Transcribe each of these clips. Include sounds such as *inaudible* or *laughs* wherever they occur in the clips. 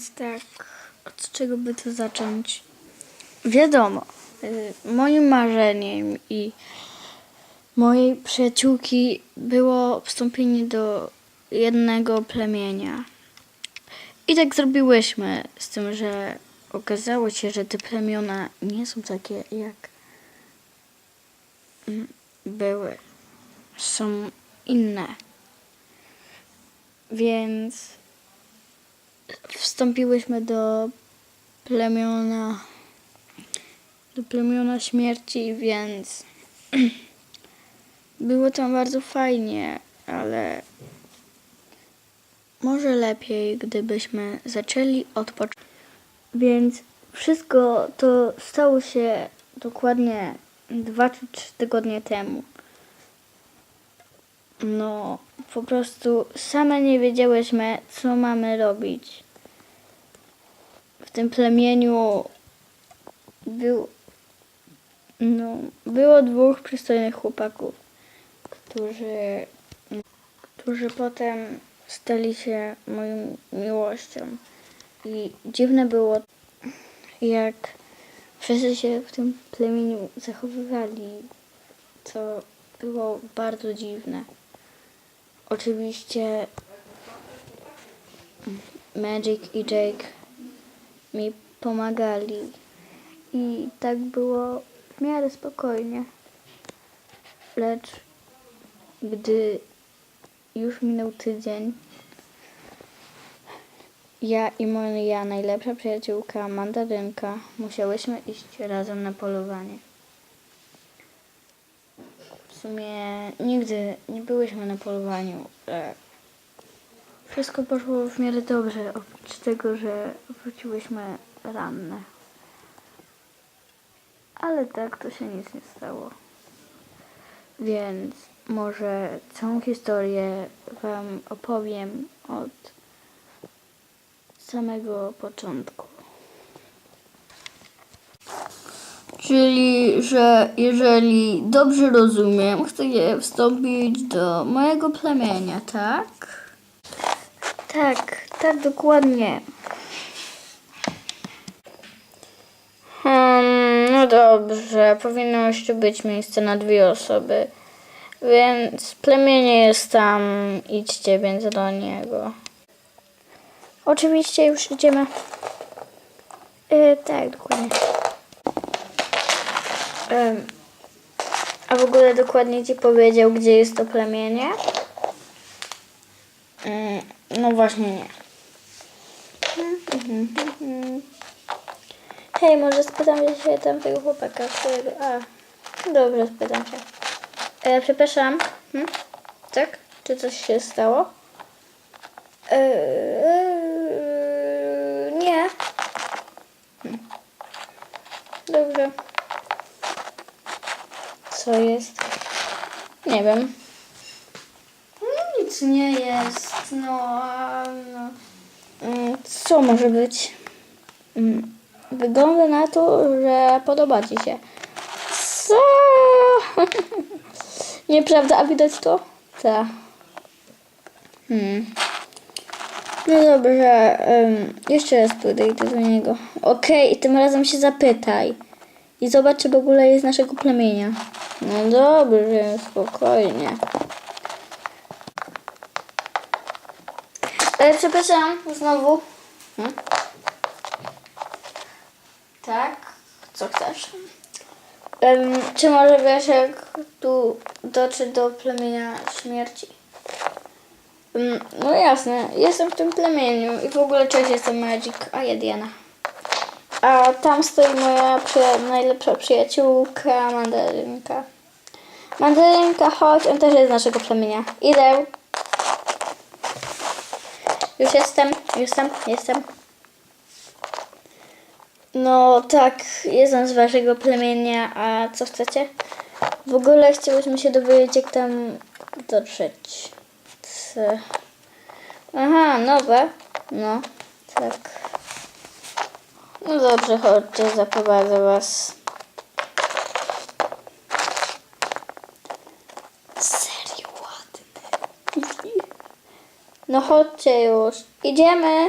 Więc tak, od czego by to zacząć? Wiadomo, y, moim marzeniem i mojej przyjaciółki było wstąpienie do jednego plemienia. I tak zrobiłyśmy, z tym, że okazało się, że te plemiona nie są takie jak mm, były. Są inne. Więc wstąpiłyśmy do plemiona do plemiona śmierci, więc *clears throat* było tam bardzo fajnie, ale może lepiej, gdybyśmy zaczęli od początku. Więc wszystko to stało się dokładnie dwa czy trzy tygodnie temu. No, po prostu same nie wiedziałyśmy, co mamy robić. W tym plemieniu był, no, było dwóch przystojnych chłopaków, którzy, którzy potem stali się moją miłością. I dziwne było, jak wszyscy się w tym plemieniu zachowywali, co było bardzo dziwne. Oczywiście Magic i Jake mi pomagali i tak było w miarę spokojnie. Lecz gdy już minął tydzień, ja i moja najlepsza przyjaciółka Mandarynka musiałyśmy iść razem na polowanie. W sumie nigdy nie byłyśmy na polowaniu. Wszystko poszło w miarę dobrze, oprócz tego, że wróciłyśmy ranne. Ale tak to się nic nie stało. Więc może całą historię Wam opowiem od samego początku. Czyli, że jeżeli dobrze rozumiem, chcecie wstąpić do mojego plemienia, tak? Tak, tak dokładnie. Hmm, no dobrze, powinno jeszcze być miejsce na dwie osoby. Więc plemienie jest tam, idźcie więc do niego. Oczywiście już idziemy. E, tak, dokładnie. A w ogóle dokładnie ci powiedział, gdzie jest to plemienie? Mm, no właśnie nie. Hej, może spytam się tamtego chłopaka, którego... A, dobrze, spytam się. E, przepraszam. Hm? Tak? Czy coś się stało? Eee, nie. Hm. Dobrze. Co jest? Nie wiem. Nic nie jest. No, a, no. Mm, Co może być? Mm, Wygląda na to, że podoba ci się. Co? *laughs* Nieprawda, a widać to? Tak. Hmm. No dobrze, em, jeszcze raz podejdę do niego. Okej, tym razem się zapytaj. I zobacz, czy w ogóle jest naszego plemienia. No dobrze, spokojnie. E, przepraszam, znowu. Hmm? Tak? Co chcesz? Em, czy może wiesz, jak tu dotrzeć do plemienia śmierci? Em, no jasne, jestem w tym plemieniu i w ogóle cześć, jestem Magic, a ja Diana. A tam stoi moja przyja- najlepsza przyjaciółka, Mandarynka. Mandarynka, chodź, on też jest z naszego plemienia. Idę. Już jestem, jestem, jestem. No tak, jestem z waszego plemienia, a co chcecie? W ogóle chciałyśmy się dowiedzieć, jak tam dotrzeć. C- Aha, nowe. No, tak. No dobrze, chodźcie, zaprowadzę was. Serio ładny. No chodźcie już. Idziemy.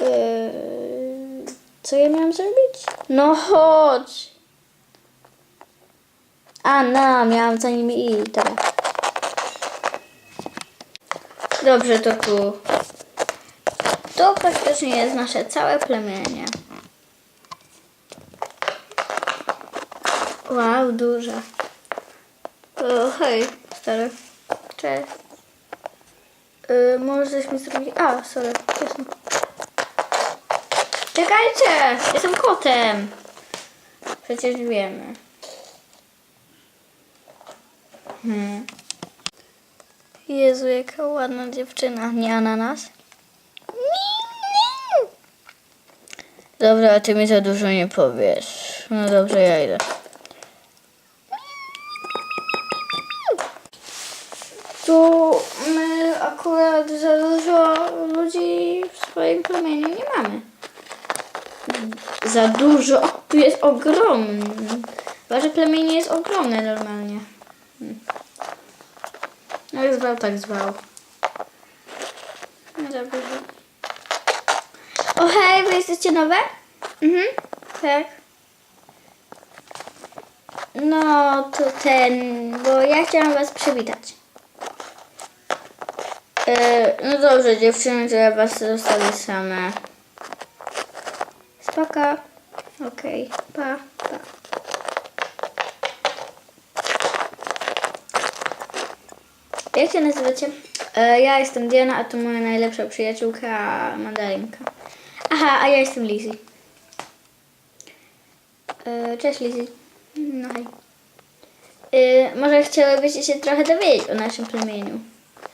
Yy, co ja miałam zrobić? No chodź. A, no, miałam za nimi i dobra. Dobrze, to tu. To praktycznie jest nasze całe plemienie. Wow, duże. Hej, stary. Cześć. Yy, może coś mi zrobić? A, sorry, jasno. Czekajcie! Jestem kotem! Przecież wiemy. Hmm. Jezu, jaka ładna dziewczyna. Nie ananas? Dobra, ty mi za dużo nie powiesz. No dobrze, ja idę. Tu my akurat za dużo ludzi w swoim plemieniu nie mamy. Za dużo. Tu jest ogromny. Wasze plemienie jest ogromne normalnie. Hmm. No jak zwał, tak zwał. No dobrze. O hej, wy jesteście nowe? Mhm, tak. No to ten, bo ja chciałam was przywitać. E, no dobrze, dziewczyny, to ja was zostawię same. Spoko. Okej, pa, pa. Jak się nazywacie? E, ja jestem Diana, a to moja najlepsza przyjaciółka Mandarinka. Aha, a ja jestem Lizzie. E, cześć Lizzie. No hej. E, może chciałybyście się trochę dowiedzieć o naszym plemieniu?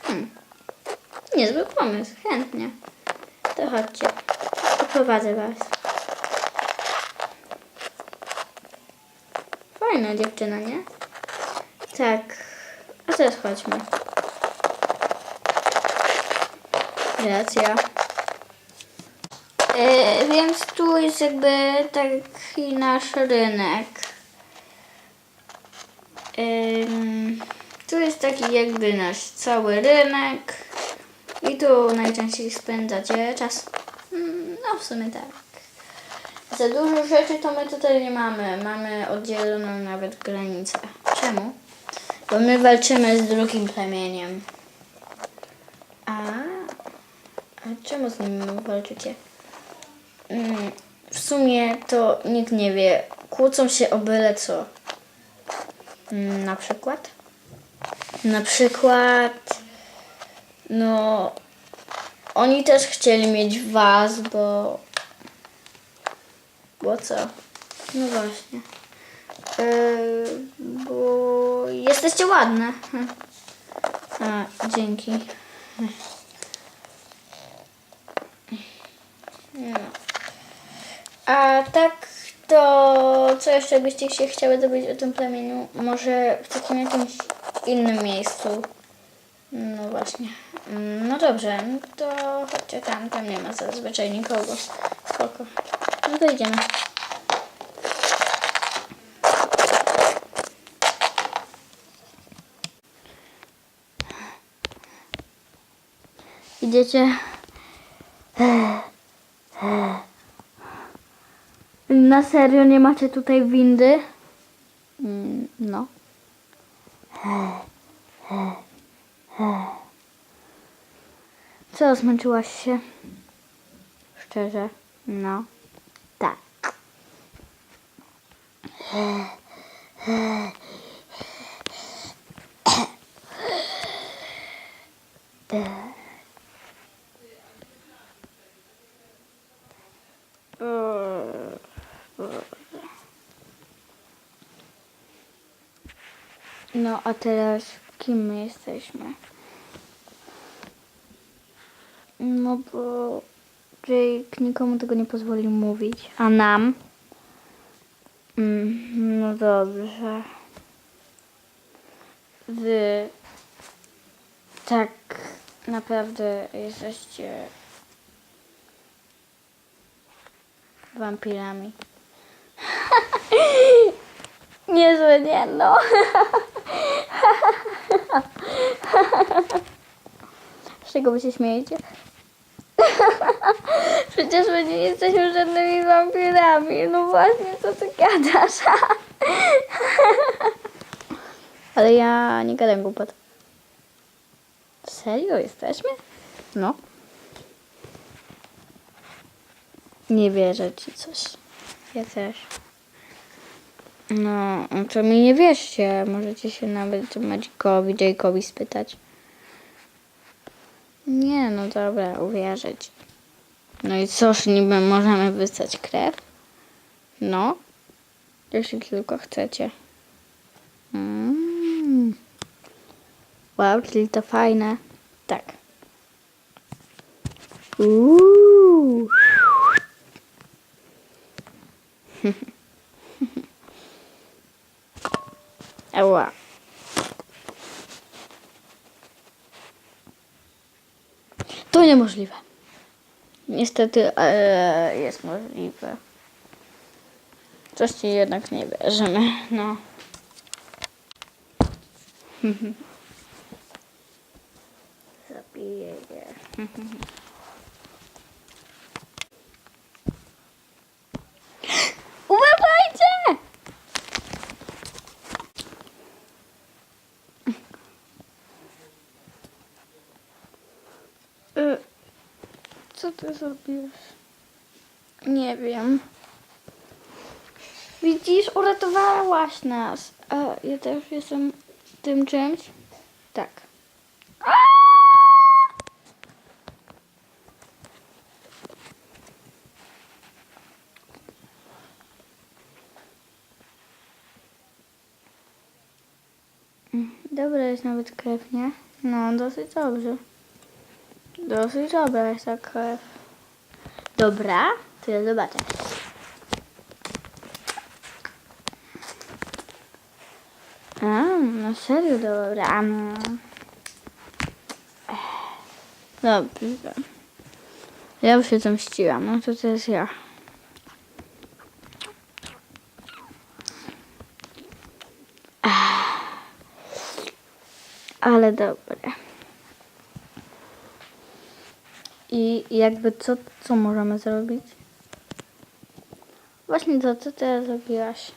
Hmm. Niezły pomysł, chętnie. To chodźcie. Poprowadzę was. Fajna dziewczyna, nie? Tak. A teraz chodźmy. Racja. E, więc tu jest jakby taki nasz rynek. Tu jest taki jakby nasz cały rynek. I tu najczęściej spędzacie czas. Mm, No w sumie tak. Za dużo rzeczy to my tutaj nie mamy. Mamy oddzieloną nawet granicę. Czemu? Bo my walczymy z drugim plemieniem. A, a czemu z nim walczycie? W sumie to nikt nie wie. Kłócą się o byle co. Mm, na przykład? Na przykład, no, oni też chcieli mieć was, bo. Bo co? No właśnie. Yy, bo jesteście ładne. *laughs* A, dzięki. No. A tak to co jeszcze byście się chciały dowiedzieć o tym plemieniu? Może w takim jakimś innym miejscu? No właśnie. No dobrze, no to chodźcie tam, tam nie ma zazwyczaj nikogo. Spoko. No to idziemy. Idziecie? Na serio nie macie tutaj windy? Mm, No. Co, zmęczyłaś się? Szczerze? No. Tak. No a teraz kim my jesteśmy? No bo Jake nikomu tego nie pozwolił mówić. A nam? Mm, no dobrze. Wy tak naprawdę jesteście wampirami. *laughs* Niezłe, nie no. *laughs* *laughs* Z czego wy się śmiejecie? *laughs* Przecież my nie jesteśmy żadnymi wampirami. No właśnie, co ty gadasz? *laughs* Ale ja nie gadam głupot. Serio jesteśmy? No. Nie wierzę ci coś. Ja też. No, to mi nie wierzcie. Możecie się nawet Magikowi, Jake'owi spytać. Nie, no dobra, uwierzę ci. No i cóż, niby możemy wystać krew? No, jeśli tylko chcecie. Mm. Wow, czyli to fajne. Tak. *laughs* Ała. To niemożliwe. Niestety e, jest możliwe. Coś ci jednak nie wierzymy. No. *laughs* Zabiję je. *laughs* Co ty zrobiłeś? Nie wiem. Widzisz, uratowałaś nas. A ja też jestem tym czymś? Tak. Dobra jest nawet krew, nie? No, dosyć dobrze. Dosyć dobra jest ta krew. Dobra, to ja zobaczę. A, no serio dobra. No. Dobrze. Ja już się zemściłam, no to to jest ja. Ale dobre. I jakby co, co możemy zrobić? Właśnie to, co ty zrobiłaś?